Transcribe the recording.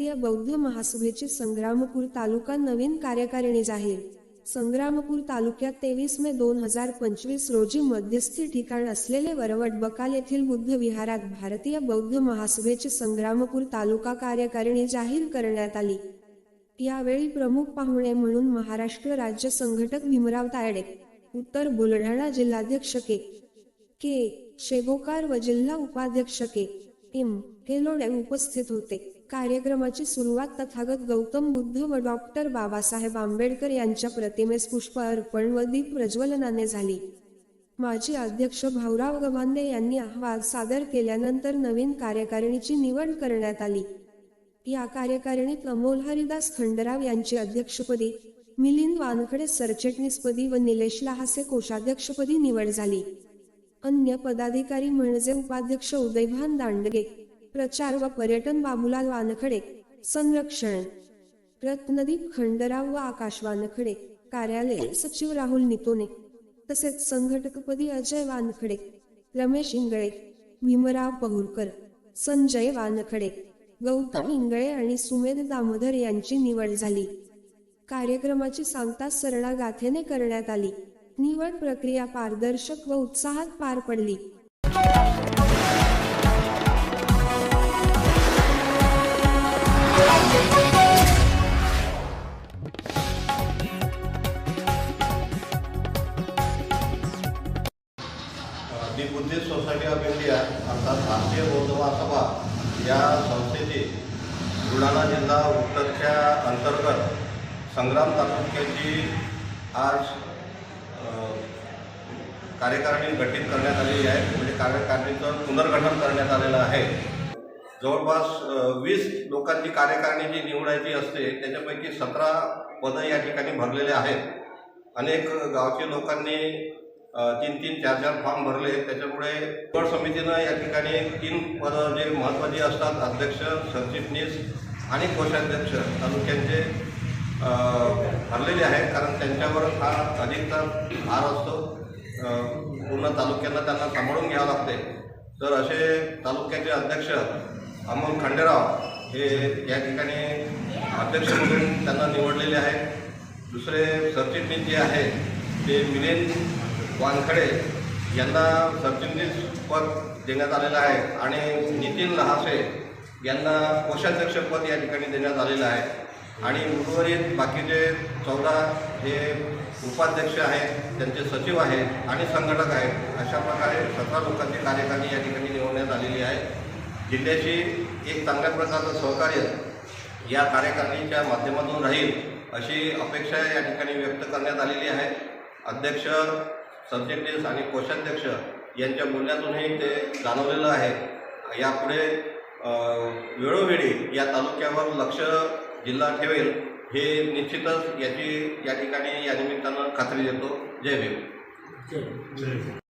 भारतीय बौद्ध महासभेची संग्रामपूर तालुका नवीन कार्यकारिणी जाहीर. संग्रामपूर तालुक्यात तेवीस मे दोन हजार पंचवीस रोजी मध्यस्थी ठिकाण असलेले वरवट बकाल येथील बुद्ध विहारात भारतीय बौद्ध महासभेची संग्रामपूर तालुका कार्यकारिणी जाहीर करण्यात आली. यावेळी प्रमुख पाहुणे म्हणून महाराष्ट्र राज्य संघटक भीमराव तायडे उत्तर बुलढाणा जिल्हाध्यक्ष के. के. शेगोकार व जिल्हा उपाध्यक्ष के. एम. हेलोडे उपस्थित होते. कार्यक्रमाची सुरुवात तथागत गौतम बुद्ध व डॉक्टर बाबासाहेब आंबेडकर यांच्या प्रतिमेस पुष्प अर्पण व दीप प्रज्वलनाने झाली. माजी अध्यक्ष भाऊराव गव्हांदे यांनी अहवाल सादर केल्यानंतर नवीन कार्यकारिणीची निवड करण्यात आली. या कार्यकारिणीत अमोल हरिदास खंडराव यांची अध्यक्षपदी मिलिंद वानखडे सरचिटणीसपदी व निलेश लहासे कोषाध्यक्षपदी निवड झाली. अन्य पदाधिकारी म्हणजे उपाध्यक्ष उदयभान दांडगे प्रचार व पर्यटन बाबूलाल वानखडे. संरक्षण. रत्नदीप खंडराव व आकाश वानखडे. कार्यालय सचिव राहुल नितोने. तसेच संघटकपदी अजय वानखडे. रमेश इंगळे. भीमराव पहुरकर. संजय वानखडे. गौतम इंगळे आणि सुमेध दामोदर यांची निवड झाली. कार्यक्रमाची सांगता सरळा गाथेने करण्यात आली. निवड प्रक्रिया पारदर्शक व उत्साहात पार पडली. The Buddhist society of India अर्थात भारतीय बौद्ध महासभा या संस्थेचे बुलढाणा जिल्हा उत्तरच्या अंतर्गत संग्राम तालुक्याची आज कार्यकारिणी गठीत करण्यात आलेली आहे. म्हणजे कार्यकारिणीचं पुनर्गठन करण्यात आलेलं आहे. जवळपास वीस लोकांची कार्यकारिणी जी निवडायची असते त्याच्यापैकी सतरा पदं या ठिकाणी भरलेले आहेत. अनेक गावचे लोकांनी तीन तीन चार चार फॉर्म भरले. त्याच्यामुळे निवड समितीनं या ठिकाणी तीन पदं जे महत्त्वाचे असतात अध्यक्ष सरचिटणीस आणि कोषाध्यक्ष तालुक्यांचे भरलेले आहेत. कारण त्यांच्यावर हा अधिकचा भार असतो. पूर्ण तालुक्यांना त्यांना सांभाळून घ्यावं लागते. तर असे तालुक्याचे अध्यक्ष अमोल खंडेराव हे या ठिकाणी अध्यक्ष म्हणून त्यांना निवडलेले आहेत. दुसरे सरचिटणीस जे आहेत ते मिलिंद वानखडे यांना सरचिटणीस पद देण्यात आलेलं आहे आणि नितीन लहासे यांना कोषाध्यक्षपद या ठिकाणी देण्यात आलेलं आहे. आणि उर्वरित बाकीचे चौदा हे उपाध्यक्ष आहेत त्यांचे सचिव आहेत आणि संघटक आहेत अशा प्रकारे सतरा लोकांची कार्यकारी या ठिकाणी निवडण्यात आलेली आहे. जिल्ह्याशी एक चांगल्या प्रकारचं सहकार्य या कार्यकारिणीच्या माध्यमातून राहील अशी अपेक्षा या ठिकाणी व्यक्त करण्यात आलेली आहे. अध्यक्ष सबजेक्टिव्स आणि कोषाध्यक्ष यांच्या बोलण्यातूनही ते जाणवलेलं आहे. यापुढे वेळोवेळी या तालुक्यावर लक्ष जिल्हा ठेवेल हे निश्चितच याची या ठिकाणी या निमित्तानं खात्री देतो. जय भीम.